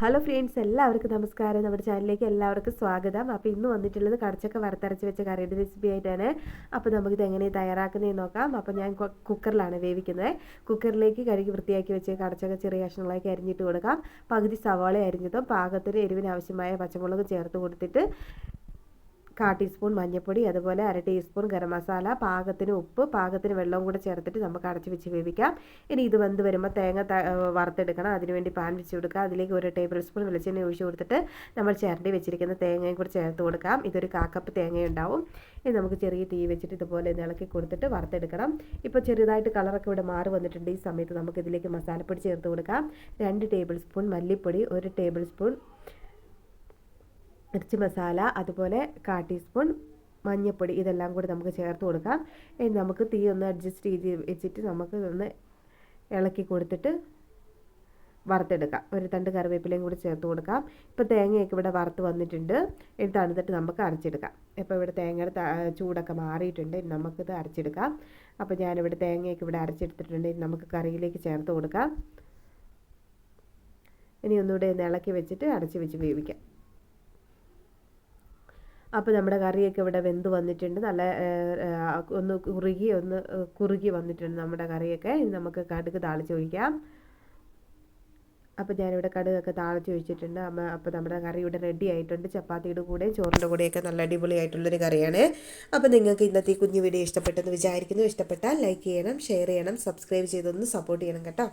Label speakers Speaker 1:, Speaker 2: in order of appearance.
Speaker 1: Hello friends എല്ലാവർക്കും നമസ്കാരം. നമ്മുടെ ചാനലിലേക്ക് എല്ലാവർക്കും സ്വാഗതം. അപ്പോൾ ഇന്ന് വന്നിട്ടുള്ളത് കടച്ചക്ക വറുത്തരച്ച് വെച്ച കറിയുടെ റെസിപ്പി ആയിട്ടാണ്. അപ്പോൾ നമുക്കിത് എങ്ങനെ തയ്യാറാക്കുന്നതെന്ന് നോക്കാം. അപ്പോൾ ഞാൻ കുക്കറിലാണ് വേവിക്കുന്നത്. കുക്കറിലേക്ക് കഴുകി വൃത്തിയാക്കി വെച്ച് കടച്ചക്ക ചെറിയ കഷ്ണങ്ങളാക്കി അരിഞ്ഞിട്ട് കൊടുക്കാം. പകുതി സവാള അരിഞ്ഞതും പാകത്തിന് എരിവിന് ആവശ്യമായ പച്ചമുളക് ചേർത്ത് കൊടുത്തിട്ട് കാ ടീസ്പൂൺ മഞ്ഞൾപ്പൊടി അതുപോലെ അര ടീസ്പൂൺ ഗരം മസാല പാകത്തിന് ഉപ്പ് പാകത്തിന് വെള്ളവും കൂടെ ചേർത്തിട്ട് നമുക്ക് അടച്ച് വെച്ച് വേവിക്കാം. ഇനി ഇത് വെന്ത് വരുമ്പോൾ തേങ്ങ വറുത്തെടുക്കണം. അതിനുവേണ്ടി പാൻ വെച്ച് കൊടുക്കുക. അതിലേക്ക് ഒരു ടേബിൾ സ്പൂൺ വെളിച്ചെണ്ണ ഒഴിച്ച് കൊടുത്തിട്ട് നമ്മൾ ചിരണ്ടി വെച്ചിരിക്കുന്ന തേങ്ങയും കൂടെ ചേർത്ത് കൊടുക്കാം. ഇതൊരു കാക്കപ്പ് തേങ്ങയുണ്ടാവും. ഇനി നമുക്ക് ചെറിയ തീ വെച്ചിട്ട് ഇതുപോലെ ഇളക്കി കൊടുത്തിട്ട് വറുത്തെടുക്കണം. ഇപ്പോൾ ചെറുതായിട്ട് കളറൊക്കെ ഇവിടെ മാറി വന്നിട്ടുണ്ട്. ഈ സമയത്ത് നമുക്ക് ഇതിലേക്ക് മസാലപ്പൊടി ചേർത്ത് കൊടുക്കാം. രണ്ട് ടേബിൾ സ്പൂൺ മല്ലിപ്പൊടി ഒരു ടേബിൾ സ്പൂൺ ഇറച്ചി മസാല അതുപോലെ കാ ടീസ്പൂൺ മഞ്ഞൾപ്പൊടി ഇതെല്ലാം കൂടി നമുക്ക് ചേർത്ത് കൊടുക്കാം. ഇനി നമുക്ക് തീ ഒന്ന് അഡ്ജസ്റ്റ് ചെയ്ത് വെച്ചിട്ട് നമുക്ക് ഒന്ന് ഇളക്കി കൊടുത്തിട്ട് വറുത്തെടുക്കാം. ഒരു തണ്ട് കറിവേപ്പിലയും കൂടി ചേർത്ത് കൊടുക്കാം. ഇപ്പോൾ തേങ്ങയൊക്കെ ഇവിടെ വറുത്ത് വന്നിട്ടുണ്ട്. ഇത് തണുത്തിട്ട് നമുക്ക് അരച്ചെടുക്കാം. ഇപ്പോൾ ഇവിടെ തേങ്ങയുടെ ചൂടൊക്കെ മാറിയിട്ടുണ്ട്. ഇനി നമുക്കിത് അരച്ചെടുക്കാം. അപ്പോൾ ഞാനിവിടെ തേങ്ങയൊക്കെ ഇവിടെ അരച്ചെടുത്തിട്ടുണ്ട്. ഇനി നമുക്ക് കറിയിലേക്ക് ചേർത്ത് കൊടുക്കാം. ഇനി ഒന്നുകൂടെ ഒന്ന് ഇളക്കി വെച്ചിട്ട് അടച്ച് വെച്ച് വേവിക്കാം. അപ്പോൾ നമ്മുടെ കറിയൊക്കെ ഇവിടെ വെന്ത് വന്നിട്ടുണ്ട്. നല്ല ഒന്ന് കുറുകി ഒന്ന് കുറുകി വന്നിട്ടുണ്ട് നമ്മുടെ കറിയൊക്കെ. ഇനി നമുക്ക് കടുക് താളിച്ച് ഒഴിക്കാം അപ്പോൾ ഞാനിവിടെ കടുകൊക്കെ താളിച്ച് ഒഴിച്ചിട്ടുണ്ട്. അപ്പോൾ നമ്മുടെ കറി ഇവിടെ റെഡി ആയിട്ടുണ്ട്. ചപ്പാത്തിയുടെ കൂടെയും ചോറിന്റെ കൂടെയൊക്കെ നല്ല അടിപൊളിയായിട്ടുള്ളൊരു കറിയാണ്. അപ്പോൾ നിങ്ങൾക്ക് ഇന്നത്തെ കുഞ്ഞു വീഡിയോ ഇഷ്ടപ്പെട്ടെന്ന് വിചാരിക്കുന്നു. ഇഷ്ടപ്പെട്ടാൽ ലൈക്ക് ചെയ്യണം ഷെയർ ചെയ്യണം സബ്സ്ക്രൈബ് ചെയ്തൊന്ന് സപ്പോർട്ട് ചെയ്യണം കേട്ടോ.